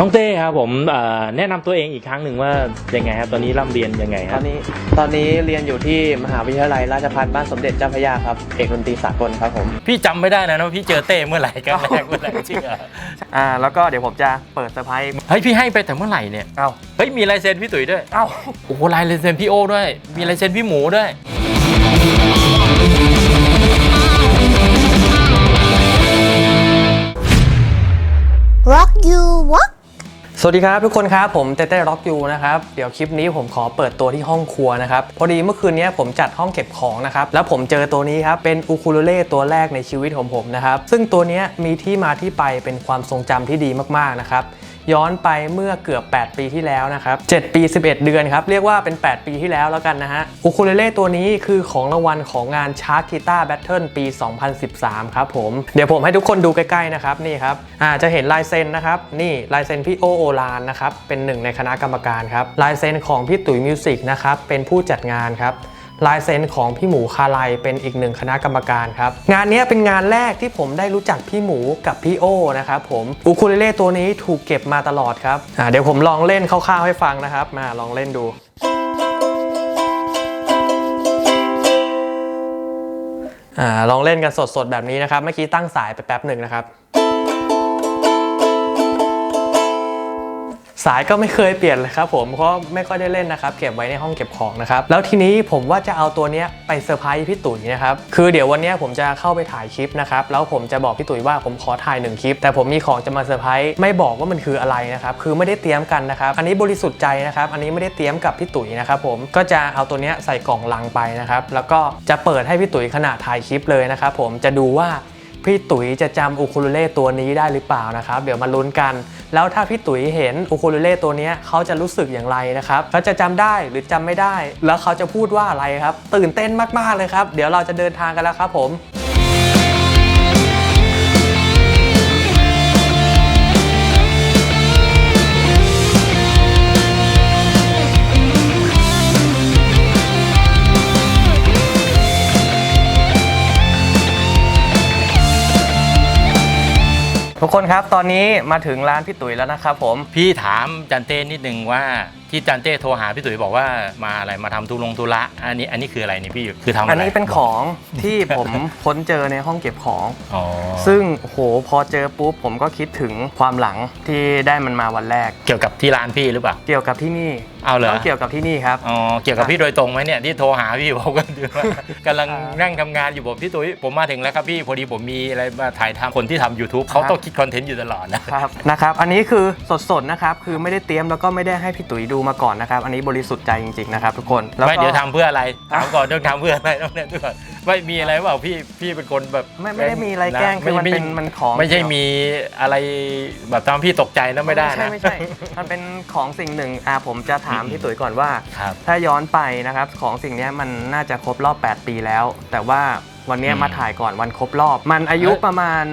น้องเต้ครับผมเอ่อแนะนำตัวเองอีกครั้งหนึ่งว่ายังไงครับตอนนี้ร่ำเรียนยังไงตคอรับนนี้ตอนนี้เรียนอยู่ที่มหาวิทยาลัยราชภัฏบ้านสมเด็จเจ้าพระยาครับเอกดนตรีสากลครับผมพี่จำไม่ได้นะว่าพี่เจอเต้เมื่อไหร่กันแรกเมื่อไหร่จริงเหรออ่าแล้วก็เดี๋ยวผมจะเปิดเซอร์ไพรส์เฮ้ยพี่ให้ไปแต่เมื่อไหร่เนี่ยเอ้าเฮ้ยมีลายเซ็นพี่ตุ๋ยด้วยเอ้าโอ้โหลายเซ็นพี่โอ้ด้วย มีลายเซ็นพี่หมูด้วย Rock you walk สวัสดีครับทุกคนครับ ผมเต้เต้ร็อกยูนะครับเดี๋ยวคลิปนี้ผมขอเปิดตัวที่ห้องครัวนะครับพอดีเมื่อคืนนี้ผมจัดห้องเก็บของนะครับแล้วผมเจอตัวนี้ครับเป็นอูคูเลเล่ตัวแรกในชีวิตของผมนะครับซึ่งตัวนี้มีที่มาที่ไปเป็นความทรงจำที่ดีมากๆนะครับ ย้อนไปเมื่อเกือบ 8 ปีที่แล้วนะครับ 7 ปี 11 เดือนครับ เรียกว่าเป็น 8 ปีที่แล้วแล้วกันนะฮะอูคูเลเล่ตัวนี้คือของรางวัลของงานชาร์ k กีตาร์แบทเทิลปี 2013 ครับผม เดี๋ยวผมให้ทุกคนดูใกล้ๆนะครับ นี่ครับอ่าจะเห็นลายเซ็นนะครับ นี่ลายเซ็นพี่โอโอลานนะครับ เป็นหนึ่งในคณะกรรมการครับลายเซ็นของพี่ตุ๋ยมิวสิกนะครับเป็นผู้จัดงานครับ ลายเซ็นของพี่หมูคาไลเป็นอีกหนึ่งคณะกรรมการครับ งานนี้เป็นงานแรกที่ผมได้รู้จักพี่หมูกับพี่โอนะครับผมอูคูเลเล่ตัวนี้ถูกเก็บมาตลอดครับเดี๋ยวผมลองเล่นคร่าวๆให้ฟังนะครับ มาลองเล่นดูอลองเล่นกันสดๆแบบนี้นะครับ เมื่อกี้ตั้งสายไปแป๊บหนึ่งนะครับ สายก็ไม่เคยเปลี่ยนเลยครับผมเพราะไม่ค่อยได้เล่นนะครับ เก็บไว้ในห้องเก็บของนะครับ แล้วทีนี้ผมว่าจะเอาตัวเนี้ยไปเซอร์ไพรส์พี่ตุ๋ยนะครับ คือเดี๋ยววันนี้ผมจะเข้าไปถ่ายคลิปนะครับ แล้วผมจะบอกพี่ตุ๋ยว่าผมขอถ่ายหนึ่งคลิป แต่ผมมีของจะมาเซอร์ไพรส์ไม่บอกว่ามันคืออะไรนะครับ คือไม่ได้เตรียมกันนะครับ อันนี้บริสุทธิ์ใจนะครับ อันนี้ไม่ได้เตรียมกับพี่ตุ๋ยนะครับผม ก็จะเอาตัวเนี้ยใส่กล่องลังไปนะครับ แล้วก็จะเปิดให้พี่ตุ๋ยขณะถ่ายคลิปเลยนะครับผม จะดูว่า พี่ตุ๋ยจะจำอูคูเลเล่ตัวนี้ได้หรือเปล่านะครับเดี๋ยวมาลุ้นกัน แล้วถ้าพี่ตุ๋ยเห็นอูคูเลเล่ตัวนี้เขาจะรู้สึกอย่างไรนะครับเขาจะจำได้หรือจำไม่ได้ แล้วเขาจะพูดว่าอะไรครับ ตื่นเต้นมากๆเลยครับ เดี๋ยวเราจะเดินทางกันแล้วครับผม ทุกคนครับตอนนี้มาถึงร้านพี่ตุ๋ยแล้วนะครับผม พี่ถามจันเต้นิดนึงว่า ที่จันเต้โทรหาพี่ตุ๋ยบอกว่ามาอะไรมาทำทุลงทุระอันนี้อันนี้คืออะไรนี่พี่คือทำอะไรอันนี้เป็นของที่ผมค้นเจอในห้องเก็บของ อ๋อ ซึ่งโอ้โหพอเจอปุ๊บผมก็คิดถึงความหลังที่ได้มันมาวันแรก เกี่ยวกับที่ร้านพี่หรือเปล่า เกี่ยวกับที่นี่เอาเหรอ ต้องเกี่ยวกับที่นี่ครับ อ๋อ เกี่ยวกับพี่โดยตรงไหมเนี่ยที่โทรหาพี่บอกกันดูว่ากำลังนั่งทำงานอยู่บอกพี่ตุ๋ยผมมาถึงแล้วครับพี่พอดีผมมีอะไรมาถ่ายทำคนที่ทำ YouTube เขาต้องคิดคอนเทนต์อยู่ตลอดนะ ครับนะครับ อันนี้คือสดๆนะครับ คือไม่ได้เตรียมแล้วก็ไม่ได้ให้พี่ตุ๋ยดูมาก่อนนะครับ อันนี้บริสุทธิ์ใจจริงๆนะครับทุกคนแล้วไม่ก็ เดี๋ยวทำเพื่ออะไรถามก่อนต้องทำเพื่ออะไรต้องเนี่ยด้วยก่อนไม่มีอะไรเปล่าพี่พี่เป็นคนแบบไม่ไม่ได้มีอะไรแกล้งคือมันเป็นมันของ ไม่ใช่มีอะไรแบบทำให้พี่ตกใจนะไม่ได้ใช่นะไม่ใช่ มันเป็นของสิ่งหนึ่งอ่าผมจะถามพี่ตุ๋ยก่อนว่า ครับถ้าย้อนไปนะครับของสิ่งเนี้ยมันน่าจะครบรอบ 8 ปีแล้ว แต่ว่าวันเนี้ยอืมมาถ่ายก่อนวันครบรอบ มันอายุเอ้ย ประมาณ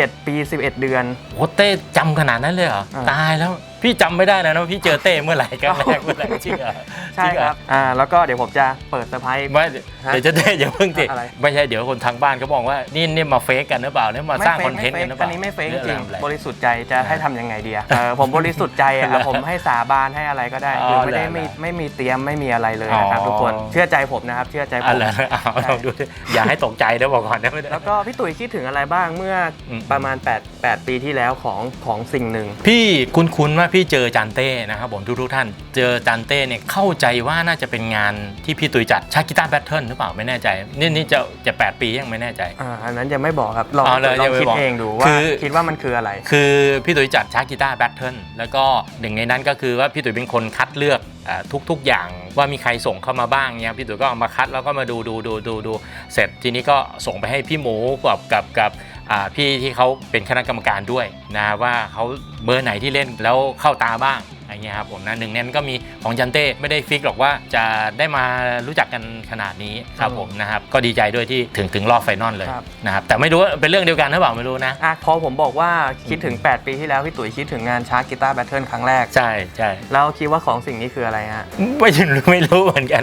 7 ปี 11 เดือน โอ้เต้จำขนาดนั้นเลยเหรอ อ่า ตายแล้ว พี่จำไม่ได้นะว่าพี่เจอเต้เมื่อไหร่กันแรกเมื่อไหร่จริงเหรอ ใช่จงเหครับอ่าแล้วก็เดี๋ยวผมจะเปิดเซอร์ไพรส์ ไม่เดี๋ยวจะเต้อย่าเพิ่งติอะไร ไม่ใช่เดี๋ยวคนทางบ้านเขาบอกว่านี่นี่มาเฟกกันหรือเปล่าเนี่ยมาสร้างคอนเทนต์กันหรือเปอัล่า นนี้ไม่เฟกหอจริงอะไรบริสุทธิ์ใจจะให้ทำยังไงดีอะเออผมบริสุทธิ์ใจอะเหรอผมให้สาบานให้อะไรก็ได้อ๋อคือไม่ได้เหรอไม่ไม่มีเตรียมไม่มีอะไรเลยนะครับอ๋อ ทุกคนเชื่อใจผมนะครับเชื่อใจผอะม ไรเอาลองดูดิอย่าให้ตกใจนะบอกก่อนนะไม่ได้ แล้วก็พี่ตุ๋ยคิดถึงอะไรบ้างเมื่ออม ประมาณ 8 8 ปีที่แล้วของของสิ่งหนึ่ง พี่คุ้นๆว่าพี่เจอจันเต้นะครับผมทุกๆท่าน เจอจันเต้เนี่ยเข้าใจว่าน่าจะเป็นงานที่พี่ตุยจัดชากีตาร์แบทเทิลหรือเปล่าไม่แน่ใจ นี่นี่จะจะแปดปียังไม่แน่ใจ อ่าอันนั้นยังไม่บอกครับลองอ๋อเลยลยัองงไม่คิดบอกเองดูว่าคือคิดว่ามันคืออะไร คือพี่ตุยจัดชากีตาร์แบทเทิลแล้วก็หนึ่งในนั้นก็คือว่าพี่ตุยเป็นคนคัดเลือกอ่าทุกๆอย่างว่ามีใครส่งเข้ามาบ้างเนี่ยพี่ตุยก็เอามาคัดแล้วก็มาดูดูดูดูดูเสร็จทีนี้ก็ส่งไปให้พี่หมูกับกับกับอ่าพี่ที่เขาเป็นคณะกรรมการด้วยนะว่าเขาเบอร์ไหนที่เล่นแล้วเข้าตาบ้าง อะไรเงี้ยครับผมนะหนึ่งในนั้นก็มีของจันเต้ไม่ได้ฟิกหรอกว่าจะได้มารู้จักกันขนาดนี้ครับผมนะครับก็ดีใจด้วยที่ถึงถึงรอบไฟนอลเลยครับ นะครับแต่ไม่รู้ว่าเป็นเรื่องเดียวกันหรือเปล่าไม่รู้นะ อะพอผมบอกว่าคิดถึง 8 ปีที่แล้วพี่ตุ๋ยคิดถึงงานชาร์กกีตาร์แบทเทิลครั้งแรก ใช่ใช่แล้วคิดว่าของสิ่งนี้คืออะไรฮะ ไม่รู้ไม่รู้เหมือนกัน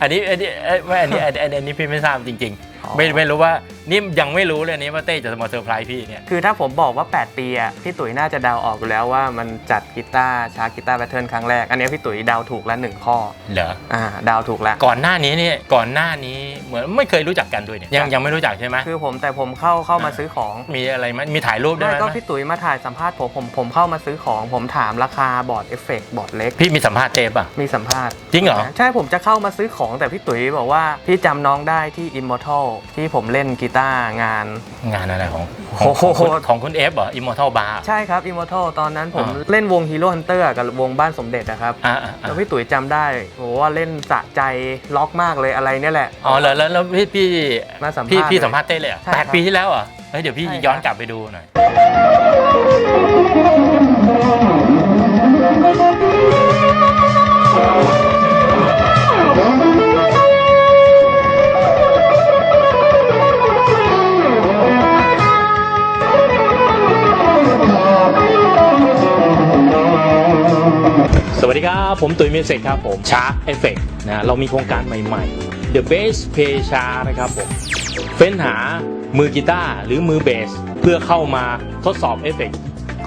อันนี้อันนี้อันนี้เอ้ยไม่อันนี้อันนี้อันนี้พี่ไม่ทราบจริงอ๋อไม่ไม่รู้ว่านี่ยังไม่รู้เลยนี่ว่าเต้จะมาเซอร์ไพรส์พี่เนี่ย คือถ้าผมบอกว่า 8 ปีอะพี่ตุ๋ยน่าจะเดาออกอยู่แล้วว่ามันจัดกีตาร์ชาร์จกีตาร์แพทเทิร์นครั้งแรก อันนี้พี่ตุ๋ยเดาถูกแล้วหนึ่งข้อเหรออ่าเดาถูกแล้วก่อนหน้านี้เนี่ยก่อนหน้านี้เหมือนไม่เคยรู้จักกันด้วยเนี่ยยังครับยังไม่รู้จักใช่ไหมคือผมแต่ผมเข้าเข้ามาซื้อของมีอะไรไหมมีถ่ายรูปด้วยได้ไหมก็พี่ตุ๋ยมาถ่ายสัมภาษณ์ผมผมผมเข้ามาซื้อของผมถามราคาบอร์ดเอฟเฟกต์บอร์ดเล็กพี่มีสัมภาษณ์เต้ป่ะมีสัมภาษณ์จริงเหรอใช่ผมจะเข้ามาซื้อของแต่พี่ตุ๋ยบอกว่าพี่จำน้องได้ที่ Immortal ที่ผมเล่นกีตาร์งาน งานอะไรของโอ้ของโหของคุณของคุณเอฟเหรออิมมอร์ทัลบาร์ ใช่ครับ Immortal ตอนนั้นผมอ่าเล่นวง Hero Hunter กับวงบ้านสมเด็จนะครับอ่าอ่า แล้วพี่ตุ๋ยจำได้โหว่าเล่นสะใจล็อกมากเลยอะไรเนี่ยแหละ อ๋อแล้วแล้วแล้วพี่พี่มาสัมภาษณ์พี่พี่เลยสัมภาษณ์เต้เลยเหรอใช่แปดครับปีที่แล้วเหรอเฮ้ยเดี๋ยวพี่ใช่ครับ ย้อนกลับไปดูหน่อยส ผมตุ๋ยเมเซกครับผมชาร์ e เอฟเฟกนะเรามีโครงการใหม่ๆ The Bass Play ชานะครับผมเฟ้นหามือกีตาร์หรือมือเบส เพื่อเข้ามาทดสอบเอฟเฟก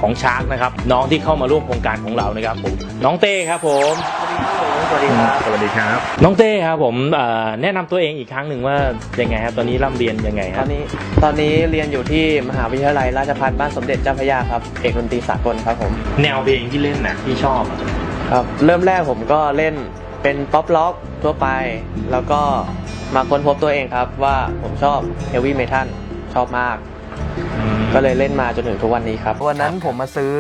ของชาร์กนะครับ น้องที่เข้ามาร่วมโครงการของเรานะครับผมน้องเต้ครับผมสวัสดีครับสวัสดีครับ น้องเต้ครับผมเอ่อแนะนำตัวเองอีกครั้งหนึ่งว่ายังไงครับตอนนี้ร่ำเรียนยังไงตคอรับนนี้ตอนนี้เรียนอยู่ที่มหาวิทยาลัยราชภัฏบ้านสมเด็จเจ้าพระยาครับเอกดนตรีสากลครับผมแนวเพลงที่เล่นน่ะที่ชอบอะ ครับเริ่มแรกผมก็เล่นเป็นป๊อปล็อกทั่วไป แล้วก็มาค้นพบตัวเองครับว่าผมชอบเฮฟวี่เมทัลชอบมาก ก็เลยเล่นมาจนถึงทุกวันนี้ครับ วันนั้นผมมาซื้อ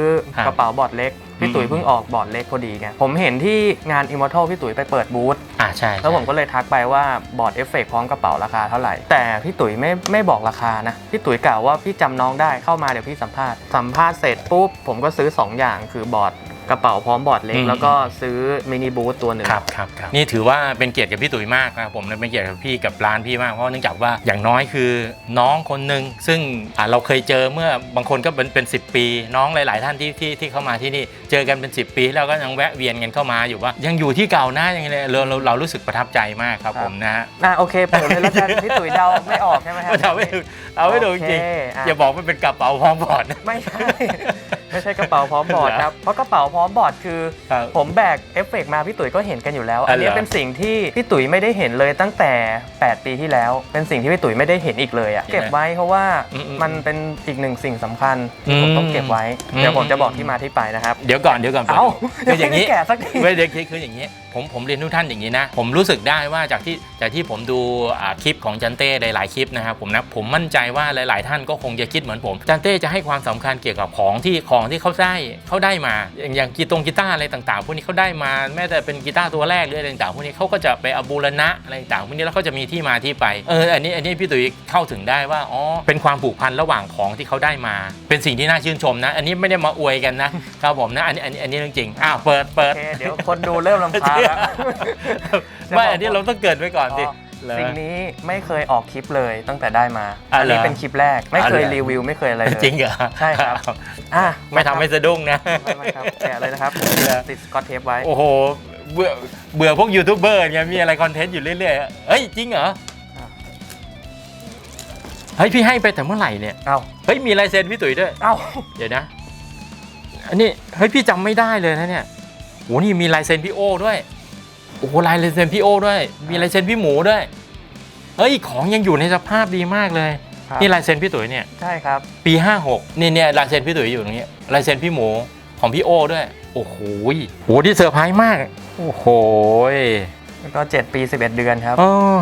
กระเป๋าบอร์ดเล็ก พี่ตุ๋ยเพิ่งออกบอร์ดเล็กพอดีไงผมเห็นที่งาน Immortal พี่ตุ๋ยไปเปิดบูธอ่าใช่ แล้วผมก็เลยทักไปว่าบอร์ดเอฟเฟกพร้อมกระเป๋าราคาเท่าไหร่ แต่พี่ตุ๋ยไม่ไม่บอกราคานะ พี่ตุ๋ยกล่าวว่าพี่จำน้องได้เข้ามาเดี๋ยวพี่สัมภาษณ์สัมภาษณ์เสร็จปุ๊บผมก็ซื้อ 2 อย่างคือบอร์ด กระเป๋าพร้อมบอร์ดเล็ก แล้วก็ซื้อมินิบูธตัวหนึ่ง ครับครับครับนี่ถือว่าเป็นเกียรติกับพี่ตุ๋ยมากนะครับผมและเป็นเกียรติกับพี่กับร้านพี่มากเพราะเนื่องจากว่าอย่างน้อยคือน้องคนหนึ่งซึ่งอ่าเราเคยเจอเมื่อบางคนก็เป็นเป็นสิปี น้องหลาย ๆ ท่านที่ที่ที่เข้ามาที่นี่เจอกันเป็น 10 ปี แล้วก็ยังแวะเวียนกันเข้ามาอยู่ว่า ยังอยู่ที่เก่านะยังไงเลยเราเราเรารู้สึกประทับใจมากครับผมนะฮะ อะโอเคเปิดเลยแล้วกันพี่ตุ๋ยเดาไม่ออกใช่ไหมครับเราไม่ถูก เราไม่ถูกจริงโอเคอะๆอย่าบอกว่าเป็นกระเป๋าพร้อมบอร์ดนะ ไม่ใช่ไม่ใช่กระเป๋าพร้อมบอร์ดเหรอครับเพราะกระเป๋าพร้อมบอร์ดคือ ครับผมแบกเอฟเฟกต์มาพี่ตุ๋ยก็เห็นกันอยู่แล้วอ๋ออันนี้เหรอ เป็นสิ่งที่พี่ตุ๋ยไม่ได้เห็นเลยตั้งแต่ 8 ปีที่แล้ว เป็นสิ่งที่พี่ตุ๋ยไม่ได้เห็นอีกเลยอะเก็บไว้เพราะว่าอืมอืมมันเป็นอีกหนึ่งสิ่งสำคัญที่ผมอืมต้องเก็บไว้อืมเดี๋ยวผมจะบอกที่มาที่ไปนะครับ เดี๋ยวก่อนเดี๋ยวก่อนเอ้าคืออย่างนี้นี้แก่สักทีไม่เด็กคืออย่างนี้ ผมผมเรียนทุกท่านอย่างนี้นะ ผมรู้สึกได้ว่าจากที่จากที่ผมดูอ่าคลิปของจันเต้หลายๆคลิปนะครับผมนะผมมั่นใจว่าหลาย ๆ ท่านก็คงจะคิดเหมือนผมจันเต้จะให้ความสำคัญเกี่ยวกับของที่ของที่เขาได้เขาได้มาอย่างอย่างกีตงกีตาร์อะไรต่าง ๆ พวกนี้เขาได้มาแม้แต่เป็นกีตาร์ตัวแรกหรืออะไรต่างๆพวกนี้เขาก็จะไปเอาบูรณะอะไรต่างๆพวกนี้แล้วเขาจะมีที่มาที่ไปเอออันนี้อันนี้พี่ตุ๋ยเข้าถึงได้ว่าอ๋อเป็นความผูกพันระหว่างของที่เขาได้มา เป็นสิ่งที่น่าชื่นชมนะ อันนี้ไม่ได้มาอวยกันนะครับผมนะอันนี้อันนี้อันนี้เรื่องจริงอ้าวเปิดเปิโอดเคเดี๋ยวคนดูเริ่มลำคาญแล้วไม่อันนี้เราต้องเกริดไว้ก่อนสิ อ๋อสิ่งนี้ไม่เคยออกคลิปเลยตั้งแต่ได้มาอะอันนี้เหรอเป็นคลิปแรก ไม่เคยอะเหรอ รีวิวไม่เคยอะไรเลย จริงเหรอใช่ครับ อะไม่ทำให้สะดุ้งนะ ไม่ไม่ครับแกะเลยนะครับเหรอ ติดสกอตเทปไว้ โอ้โห เบื่อเบื่อพวกยูทูบเบอร์ไงมีอะไรคอนเทนต์อยู่เรื่อยๆ เฮ้ย จริงเหรอ อะ เฮ้ย พี่ให้ไปแต่เมื่อไหร่เนี่ย เอ้าเฮ้ย มีลายเซ็นพี่ตุ๋ยด้วย เอ้าเดี๋ยวนะ อันนี้ เฮ้ย พี่จำไม่ได้เลยนะเนี่ยโหนี่มีลายเซ็นพี่โอ้ด้วย โอ้โหลายเซ็นพี่โอ้ด้วย มีลายเซ็นพี่หมูด้วย เฮ้ยของยังอยู่ในสภาพดีมากเลย ครับ นี่ลายเซ็นพี่ตุ๋ยเนี่ย ใช่ครับ ปี 56นี่เนี่ยลายเซ็นพี่ตุ๋ยอยู่ตรงนี้ลายเซ็นพี่หมูของพี่โอ้ด้วย โอ้โหยโหที่เซอร์ไพรส์มาก โอ้โหยแล้วก็ 7 ปี 11 เดือนครับ เออ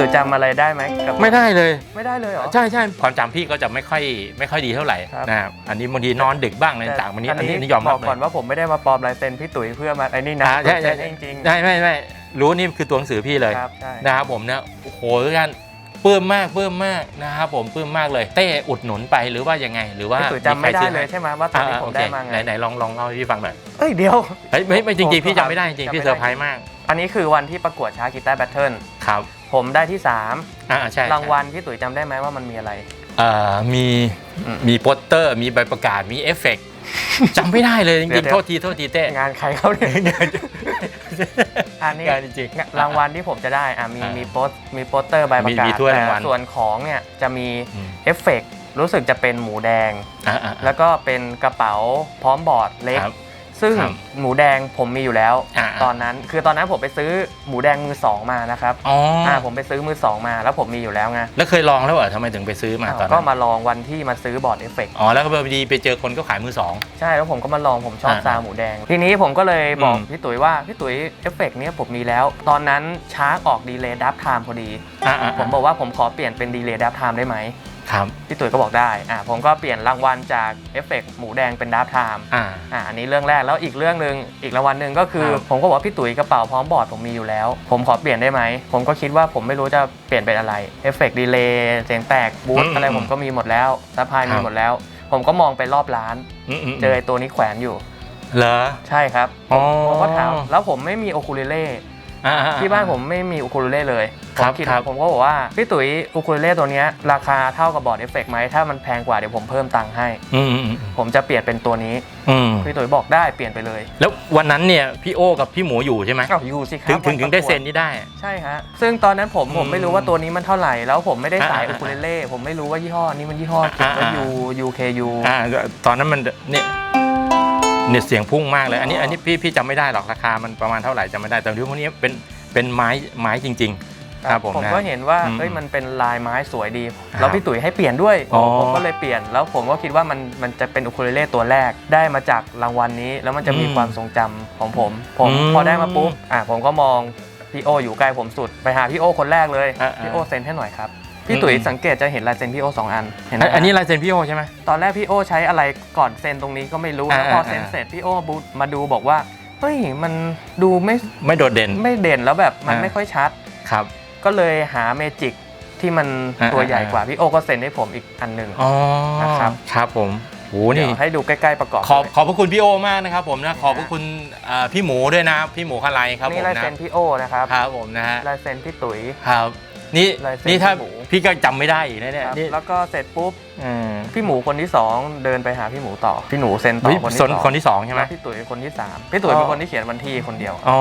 แล้วตุ๋ยจำอะไรได้ไหมกับไม่ได้เลย ไม่ได้เลยเหรอ ใช่ใช่ความจำพี่ก็จะไม่ค่อยไม่ค่อยดีเท่าไหร่ครับ นะครับอันนี้บางทีนอนดึกบ้างอะไรต่างๆวันนี้อันนี้อันนี้ยอมบรัอบกเลก่อนยว่าผมไม่ได้มาปลอมลายเซ็นพี่ตุ๋ยเพื่อมาไอ้นี่นะอ่าใช่ใช่เซ็นจริงใช่ไม่ไม่รู้นี่คือตัวหนังสือพี่เลยๆครับใช่ นะครับผมนะโอ้โหทุกท่านปลื้มมากปลื้มมากนะครับผมปลื้มมากเลย เต้อุดหนุนไปหรือว่ายังไง หรือว่าพี่ตุ๋ยจำไม่ได้ใครซื้อเลยให้ใช่ไหมว่าตอนนี้อ่าผมโอเคได้มาไง ไหนไหนลองลองเล่าให้พี่ฟังหน่อยเอ้ยเดี๋ยว เฮ้ยไม่ไม่จริงๆพี่ผมจำไม่ได้จริงๆพี่จำไม่ได้เซอร์ไพรส์มากอันนี้คือวันที่ประกวดช้ากีตาร์แบทเทิล ครับ ผมได้ที่ อ่าใช่3 รางวัลพี่ตุ๋ยจำได้ไหมว่ามันมีอะไรเอ่อมีอืมมีโปสเตอร์ มีใบประกาศมีเอฟเฟกต์จำไม่ได้เลยจเดี๋ริยวงๆโทษทีโทษทีเต้งานใครเขาเนี่ยอันนี้งานจริงๆ รางวัลที่ผมจะได้อะมีอ่ามีมีโปสมีโปสเตอร์ใบประกามีศถ้วยแต่รางวัลส่วนของเนี่ยจะมีอืม เอฟเฟกต์รู้สึกจะเป็นหมูแดง อะอะแล้วก็เป็นกระเป๋าพร้อมบอร์ดเล็ก ครับ ซึ่งครับหมูแดงผมมีอยู่แล้ว อ่า ตอนนั้นคือตอนนั้นผมไปซื้อหมูแดงมือสองมานะครับอ๋อออ่าผมไปซื้อมือสองมาแล้วผมมีอยู่แล้วไงแล้วเคยลองแล้วเหรอทำไมถึงไปซื้อมาตอนก็นั้นมาลองวันที่มาซื้อบอร์ดเอฟเฟกต์อ๋อแล้วก็พอดีไปเจอคนก็ขายมือสอง ใช่แล้วผมก็มาลองผมชอบอ่าซาวหมูแดง ทีนี้ผมก็เลยบอกอืม พี่ตุ๋ยว่าพี่ตุ๋ยเอฟเฟกต์เนี้ยผมมีแล้ว ตอนนั้นชาร์กออกดีเลย์ดับไทม์พอดี อะอะผมบอกว่าผมขอเปลี่ยนเป็นดีเลย์ดับไทม์ได้ไหม ครับ พี่ตุ๋ยก็บอกได้อ่าผมก็เปลี่ยนรางวัลจากเอฟเฟกต์หมูแดงเป็นดับไทม์อ่า อ่าอันนี้เรื่องแรกแล้วอีกเรื่องหนึ่งอีกรางวัลหนึ่งก็คือ ครับ ผมก็บอกว่าพี่ตุ๋ยกระเป๋าพร้อมบอร์ดผมมีอยู่แล้ว ผมขอเปลี่ยนได้ไหม ผมก็คิดว่าผมไม่รู้จะเปลี่ยนเป็นอะไรเอฟเฟกต์ดีเลย์เสียงแตกบูทอะไรผมก็มีหมดแล้วซัพพลายมีหมดแล้ว ผมก็มองไปรอบร้านอืมๆเจอไอ้ตัวนี้แขวนอยู่ เหรอ ใช่ครับ อ๋อ ผมก็ถาม แล้วผมไม่มีโอคูเลเล่ อ่าๆๆ ที่บ้านผมไม่มีโอคูเลเล่เลยผครัมบคิดครับ ผมก็บอกว่าพี่ตุ๋ยโอคูเลเล่ตัวเนี้ยราคาเท่ากับบอร์ดเอฟเฟกต์ไหมถ้ามันแพงกว่าเดี๋ยวผมเพิ่มตังค์ให้ อืมอืมอืมผมจะเปลี่ยนเป็นตัวนี้อืมพี่ตุ๋ยบอกได้เปลี่ยนไปเลยแล้ววันนั้นเนี่ยพี่โอกับพี่หมูอยู่ใช่ไหมอ้าวอยู่สิครัถึบงถึงถึงได้เซ็นวันี่ได้ ใช่ฮะซึ่งตอนนั้นผมผมไม่รู้ว่าตัวนี้มันเท่าไหร่ แล้วผมไม่ได้สายอ่าโอคูเลเล่ผมไม่รู้ว่ายี่ห้อนี้มันยี่ห้อเขียนว่าอ่า U UKU อ่าตอนนั้นมันเนี่ย เนี่ยเสียงพุ่งมากเลย อันนี้อันนี้พี่พี่จำไม่ได้หรอกราคามันประมาณเท่าไหร่จำไม่ได้ แต่ที่พวกนี้เป็นเป็นไม้ไม้จริง ๆ ครับผมผมนะ ก็เห็นว่าอืมเอ้ยมันเป็นลายไม้สวยดีครับแล้วพี่ตุ๋ยให้เปลี่ยนด้วย อ๋อ ผมก็เลยเปลี่ยน แล้วผมก็คิดว่ามันมันจะเป็นอุคูเลเล่ตัวแรกได้มาจากรางวัลนี้ แล้วมันจะมีอืมความทรงจำของผมผมอืมพอได้มาปุ๊บอะผมก็มองพี่โออยู่ใกล้ผมสุดไปหาพี่โอคนแรกเลยอ่าพี่โอเซ็นให้หน่อยครับ พี่ตุ๋ยอืมสังเกตจะเห็นลายเซ็นพี่โอสองอันเห็นไหมอันอันนี้ฮะลายเซ็นพี่โอใช่ไหมตอนแรกพี่โอใช้อะไรก่อนเซ็นตรงนี้ก็ไม่รู้อ่าแล้วพออ่าเซ็นอ่าเสร็จพี่โอบูมาดูบอกว่าเฮ้ยมันดูไม่ไม่โดดเด่นไม่เด่นแล้วแบบมันอ่าไม่ค่อยชัดครับ ก็เลยหาเมจิกที่มันอ่าตัวใหญ่อ่ากว่าพี่โอก็เซ็นให้ผมอีกอันหนึ่งอ๋อนะครับครับผมโหเดี๋นี่ยวให้ดูใกล้ๆประกอบขอบเลยขอบพระคุณพี่โอมากนะครับผมนะขอบพระคุณอ่าพี่หมูด้วยนะพี่หมูคาไลครับผนี่มลายนะเซ็นพี่โอนะครับครับผมนะฮะลายเซ็นพี่ตุ๋ยครับ นี่ลายเซ็นนี่ถ้าพี่หมู พี่ก็จำไม่ได้อีกนะเนี่ยครับนี่แล้วก็เสร็จปุ๊บอืมพี่หมูคนที่สองเดินไปหาพี่หมูต่อพี่หนูเซ็นต่เฮ้ยอคนที่สสนองคนที่สองใช่ไหม แล้วพี่ตุ๋ยคนที่สามพี่ตุ๋ยอ๋อ เป็นคนที่เขียนวันที่คนเดียว อ๋อ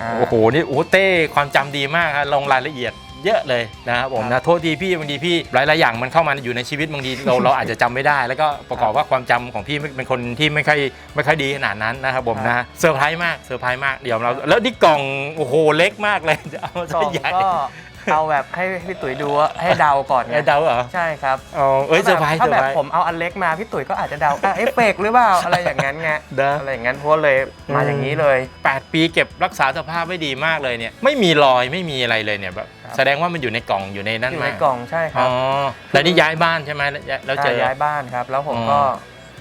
อ่า โอ้โหนี่โอ้เต้ความจำดีมากครับลงรายละเอียดเยอะเลยนะครับผมครันะบโทษทีพี่บางทีพี่หลายๆอย่างมันเข้ามาอยู่ในชีวิตบางทีเราเราอาจจะจำไม่ได้ แล้วก็ประกอบว่าความจำของพี่ไม่เป็นคนที่ไม่ค่อยไม่ค่อยดีขนาดนั้นนะครับผมนะเซอร์ไพรส์มากเซอร์ไพรส์มากเดี๋ยวเราแล้วนี่กล่องโอ้โหเล็กมากเลยจะเอากล่ซะองใหญ่ ก็ เอาแบบให้พี่ตุ๋ยดูว่าให้เดาก่อนไงไอ้เดาเหรอใช่ครับอ๋อเอ้ยเซอร์ไพรส์ถ้าเซอร์แบบไพรส์ผมเอาอันเล็กมาพี่ตุ๋ยก็อาจจะเดาอะเอฟเฟกต์หรือเปล่าอะไรอย่างนั้นไงเด้ออะไรอย่างนั้นเพราะเลยมาอย่างนี้เลย 8 ปีเก็บรักษาสภาพไว้ดีมากเลยเนี่ยไม่มีรอยไม่มีอะไรเลยเนี่ยแบบครับแสดงว่ามันอยู่ในกล่องอยู่ในนั่นอยู่มาในกล่องใช่คอ๋รัอบแล้วนี่ย้ายบ้านใช่ไหมแล้วแล้วเจอย้ายบ้านครับ แล้วผมอ๋อก็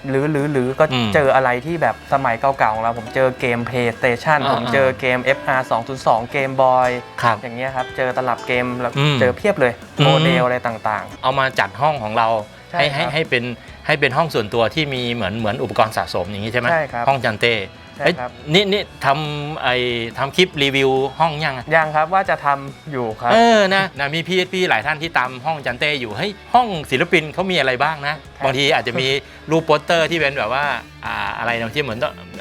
หรือหรือหรือก็อืมเจออะไรที่แบบสมัยเก่าๆของเราผมเจอเกม PlayStation อ่าผมเจอเกม FR 2.2เกมบอยครับอย่างเงี้ยครับ เจอตลับเกมแล้วอืมเจอเพียบเลยอืมโมเดลอะไรต่างเอามาจัดห้องของเราใช่ให้ให้ครับให้เป็นให้เป็นห้องส่วนตัวที่มีเหมือนเหมือนอุปกรณ์สะสมอย่างนี้ใช่ไหมใช่ครับห้องจันเต้ใช่เอ้ยครับนี่นี่ทำไอ้ทำคลิปรีวิวห้องยังอะๆยังครับว่าจะทำอยู่ครับ เออนะนะมีพี่พี่หลายท่านที่ตามห้องจันเต้อยู่เฮ้ยห้องศิลปินเขามีอะไรบ้างนะครั บบางทีอาจจะมีรูปโปสเตอร์ที่เป็นแบบว่าอ่าอะไรนะที่เหมือน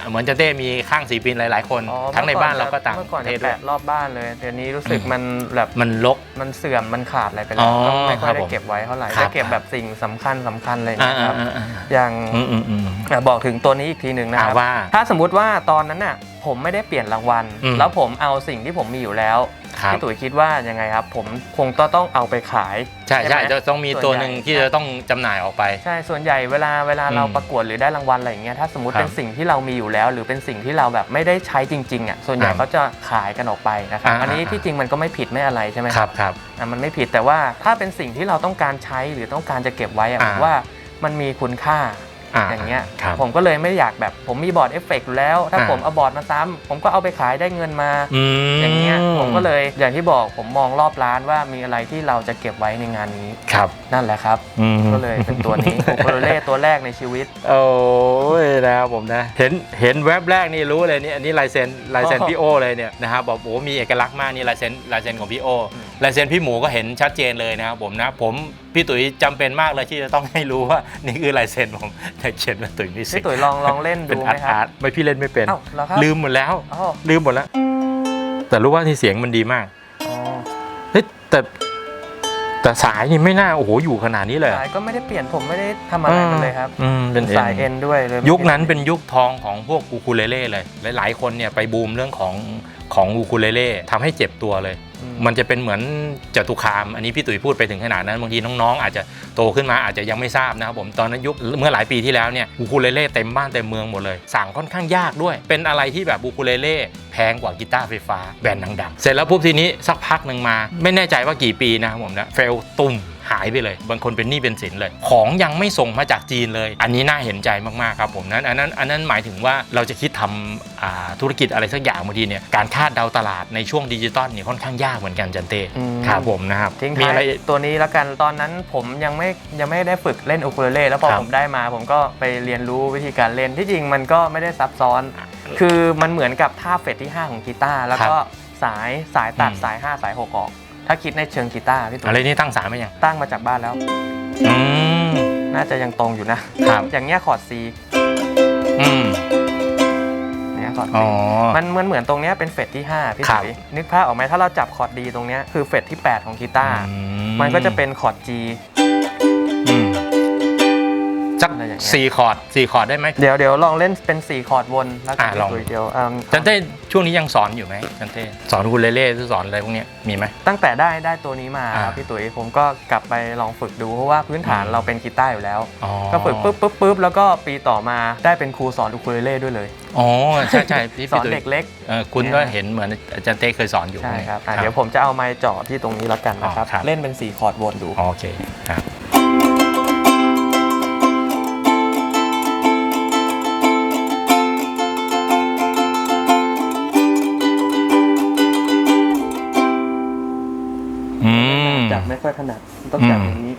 เหมือนจันเต้มีข้างศิลปินหลาย ๆ คน อ๋อทั้งในบ้านเราก็ต่างเมื่อปก่อนระเทจะศด้วย แปะรอบบ้านเลยเดี๋ยวนี้รู้สึกอืม มันแบบมันลก มันเสื่อมมันขาดอะไรไปแล้อ๋วอก็ไม่ค่อยครับได้ผมเก็บไว้เท่าไหร่ครับ จะเก็บแบบสิ่งสำคัญสำคัญอะไรอย่างอ่าเงี้ยครับอ่าอ่าอย่างอืมอืมอืม อะบอกถึงตัวนี้อีกทีหนึ่งนะครับ อ่าว่าถ้าสมมุติว่าตอนนั้นน่ะผมไม่ได้เปลี่ยนรางวัล อืมแล้วผมเอาสิ่งที่ผมมีอยู่แล้วครับ พี่ตุ๋ยคิดว่ายังไงครับ ผมคงต้องต้องเอาไปขาย ใช่ใช่ใช่ไหมจะต้องมีส่วนตัวใหญ่หนึ่งที่จะต้องจำหน่ายออกไป ใช่ส่วนใหญ่เวลาเวลาเราอืมประกวดหรือได้รางวัลอะไรอย่างเงี้ยถ้าสมมติครับเป็นสิ่งที่เรามีอยู่แล้ว หรือเป็นสิ่งที่เราแบบไม่ได้ใช้จริงๆอะส่วนใหญ่อ่าเขาจะขายกันออกไปนะครับอ่า อันนี้ที่จริงมันก็ไม่ผิดไม่อะไรใช่ไหมครับครับ อะมันไม่ผิดแต่ว่าถ้าเป็นสิ่งที่เราต้องการใช้หรือต้องการจะเก็บไว้อะอ่า ผมว่ามันมีคุณค่า อ่าอย่างเงี้ยครับผมก็เลยไม่อยากแบบผมมีบอร์ดเอฟเฟกต์อยู่แล้ว ถ้าอ่าผมเอาบอร์ดมาซ้ำผมก็เอาไปขายได้เงินมาอืมอย่างเงี้ยผมก็เลยอย่างที่บอกผมมองรอบร้านว่ามีอะไรที่เราจะเก็บไว้ในงานนี้ครับนั่นแหละครับอืมก็เลยเป็นตัวนี้โอโคโรเล่ตัวแรกในชีวิต โอ้ยนะครับผมนะเห็นเห็นแว็บแรกนี่รู้เลยนี่อันนี้ลายเซ็นลายเซ็นอ๋อพี่โอเลยเนี่ยนะครับบอกโอ้มีเอกลักษณ์มากนี่ลายเซ็นลายเซ็นของพี่โอ ลายเซ็นพี่หมูก็เห็นชัดเจนเลยนะครับผมนะผมพี่ตุ๋ยจำเป็นมากเลยที่จะต้องให้รู้ว่านี่คือลายเซ็นผมแต่เขียนว่าตุ๋ยมิวสิพี่กตุ๋ยลองลองเล่นเป็นดูไหอาร์มตครัอาบร์ตไม่พี่เล่นไม่เป็นเอ้าเหรอครับ ลืมหมดแล้ว อ๋อลืมหมดแล้ว แต่รู้ว่าที่เสียงมันดีมากอ๋อเฮ้ยแต่แต่สายนี่ไม่น่าโอ้โหอยู่ขนาดนี้เลยสายก็ไม่ได้เปลี่ยนผมไม่ได้ทำอะไรมันเลยครับ อืมเป็นสายเอ็นด้วยเลยยุคนั้นเป็นยุคทองของพวกอูคูเลเล่เลย หลาย ๆ คนเนี่ยไปบูมเรื่องของของอูคูเลเล่ทำให้เจ็บตัวเลยอื มันจะเป็นเหมือนจตุคาม อันนี้พี่ตุ๋ยพูดไปถึงขนาดนั้นบางทีน้องๆ อาจจะโตขึ้นมาอาจจะยังไม่ทราบนะครับผมตอนนั้นยุคเมื่อหลายปีที่แล้วเนี่ยบูคูเลเล่เต็มบ้านเต็มเมืองหมดเลย สั่งค่อนข้างยากด้วย เป็นอะไรที่แบบบูคูเลเล่แพงกว่ากีตาร์ไฟฟ้าแบรนด์ดังๆ เสร็จแล้วปุ๊บทีนี้สักพักหนึ่งมา ไม่แน่ใจว่ากี่ปีนะครับผมนะเฟลตุ่ม หายไปเลย บางคนเป็นหนี้เป็นสินเลย ของยังไม่ส่งมาจากจีนเลย อันนี้น่าเห็นใจมากๆครับผมนั้นอันนั้นอันนั้นหมายถึงว่าเราจะคิดทำอ่าธุรกิจอะไรสักอย่างบางทีเนี่ยการคาดเดาตลาดในช่วงดิจิตอลเนี่ยค่อนข้างยากเหมือนกันจันเต้อืมครับผมนะครับทิ้งมีท้าอะไรยตัวนี้แล้วกันตอนนั้นผมยังไม่ยังไม่ได้ฝึกเล่นอูคูเลเล่แล้วพอครับผมได้มา ผมก็ไปเรียนรู้วิธีการเล่นที่จริงมันก็ไม่ได้ซับซ้อน คือมันเหมือนกับท่าเฟดที่ 5 ของกีตาร์แล้วก็สายสายตัดอืมสาย 5 สาย 6 ออก ถ้าคิดในเชิงกีตาร์พี่ตุ๋อะไรยนี่ตั้งสายไหมยังตั้งมาจากบ้านแล้ว อืม น่าจะยังตรงอยู่นะครับ อย่างเงี้ยคอร์ด C อืม เนี่ยคอร์ด C อ๋อ มันมันเหมือนตรงเนี้ยเป็นเฟดที่ 5 พี่ครับ ตุ๋ยนึกภาพออกไหมถ้าเราจับคอร์ดดีตรงเนี้ยคือเฟดที่ 8 ของกีตาร์ อืมันก็จะเป็นคอร์ด G อืม สักอะไรอย่างเงี้ย สี่คอร์ดสี่คอร์ดได้ไหม เดี๋ยวเดี๋ยวลองเล่นเป็น 4 คอร์ดวนแล้วกัอะนลองพี่ตุ๋ยเดียวอืมจันเต้ช่วงนี้ยังสอนอยู่ไหมจันเต้สอนอูคูเลเล่หรือสอนอะไรพวกเนี้ยมีไหม ตั้งแต่ได้ได้ตัวนี้มาอ่าครับพี่ตุ๋ยผมก็กลับไปลองฝึกดูเพราะว่าพื้นฐานอืม เราเป็นกีตาร์อยู่แล้ว อ๋อก็ฝึกปุ๊บปุ๊บปุ๊บแล้วก็ปีต่อมาได้เป็นครูสอนอูคูเลเล่ด้วยเลย อ๋อใช่ใช่พี่สอนตุ๋ยเด็กเล็ก เออคุณก็เห็นเหมือนอาจารย์เต้เคยสอนอยู่ใช่ครับอะครับเดี๋ยวผมจะเอาไม้จ่อที่ตรงนี้แล้วกันนะครับ อ๋อครับ เล่นเป็น 4 คอร์ดวนดู โอเคครับ จับไม่ค่อยถนัดต้องจับอย่างนี้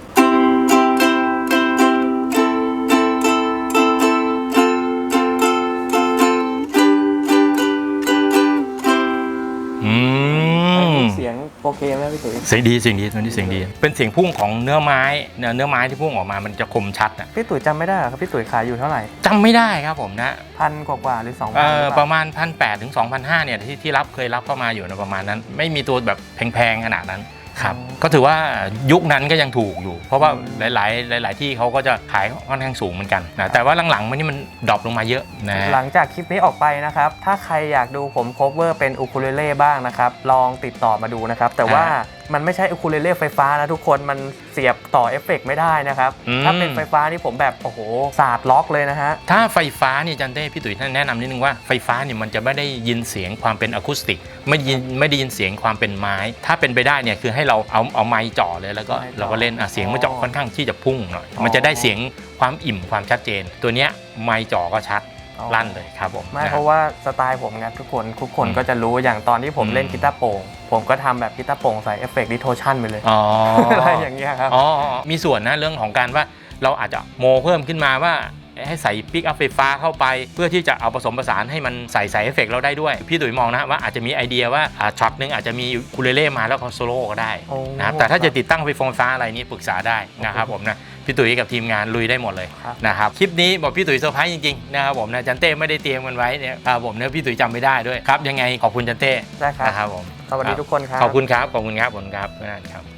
อืมเสียงโอเคไหมพี่ตุ๋ยเสียงดีเสียงดีตัวนี้เสียงดี เป็นเสียงพุ่งของเนื้อไม้เนื้อเนื้อไม้ที่พุ่งออกมามันจะคมชัดอะพี่ตุ๋ยจำไม่ได้เหรอครับพี่ตุ๋ยขายอยู่เท่าไหร่จำไม่ได้ครับผมนะพันกว่าๆหรือ2 0 0 0เอ่อประมาณพันแถึง2,500เนี่ยที่ที่รับเคยรับเข้ามาอยู่นะประมาณนั้น ไม่มีตัวแบบแพงๆขนาดนั้น ครับก็ถือว่ายุคนั้นก็ยังถูกอยู่ เพราะว่าหลาย ๆ หลาย ๆ ที่เขาก็จะขายค่อนข้างสูงเหมือนกันนะแต่ว่าหลังๆมันนี่มันดรอปลงมาเยอะนะหลังจากคลิปนี้ออกไปนะครับ ถ้าใครอยากดูผม cover เป็นอูคูเลเล่บ้างนะครับ ลองติดต่อมาดูนะครับ แต่ว่า มันไม่ใช่อูคูเลเล่ไฟฟ้านะทุกคนมันเสียบต่อเอฟเฟกต์ไม่ได้นะครับ อืม ถ้าเป็นไฟฟ้านี่ผมแบบโอ้โหสาดล็อกเลยนะฮะ ถ้าไฟฟ้านี่จันเต้พี่ตุ๋ยท่านแนะนำนิดนึงว่าไฟฟ้าเนี่ยมันจะไม่ได้ยินเสียงความเป็นอะคูสติก ไม่ยินไม่ได้ยินเสียงความเป็นไม้ ถ้าเป็นไปได้เนี่ยคือให้เราเอาเอาไม้จ่อเลยแล้วก็ไมค์จ่อเราก็เล่นอะเสียงมันจะอ๋อค่อนข้างที่จะพุ่งหน่อย อ๋อ มันจะได้เสียงความอิ่มความชัดเจน ตัวเนี้ยไม้จ่อก็ชัดอ๋อ ลั่นเลยครับผมไม่นะเพราะว่าสไตล์ผมไงทุกคนทุกคนอืมก็จะรู้อย่างตอนที่ผมอืมเล่นกีตาร์โปร่งผมก็ทำแบบกีตาร์โปร่งใส่เอฟเฟกต์ดิโทชันไปเลยอ๋ออะไรอย่างเงี้ยครับอ๋ออ๋อมีส่วนนะเรื่องของการว่าเราอาจจะโมเพิ่มขึ้นมาว่า ให้ใส่ปิกอัพไฟฟ้าเข้าไป เพื่อที่จะเอาผสมผสานให้มันใส่ใส่เอฟเฟกต์เราได้ด้วย พี่ตุ๋ยมองนะว่าอาจจะมีไอเดียว่าอ่าช็อตหนึงอาจจะมีคูเลเล่มาแล้วก็โซโล่ก็ได้โอ้นะครับแต่ถ้าจะติดตั้งไฟฟ้าอะไรนี่ปรึกษาได้นะครับผมนะพี่ตุ๋ยกับทีมงานลุยได้หมดเลยครับนะครับคลิปนี้บอกพี่ตุ๋ยเซอร์ไพรส์จริงๆนะครับผมนะจันเต้ไม่ได้เตรียมกันไว้เนี่ยครับผมเนี่ยพี่ตุ๋ยจำไม่ได้ด้วยครับยังไงขอบคุณจันเต้ได้ครับนะครับผมสวัสดีทุกคนครับขอบคุณครับขอบคุณครับขอบคุณครับเพื่อนครับ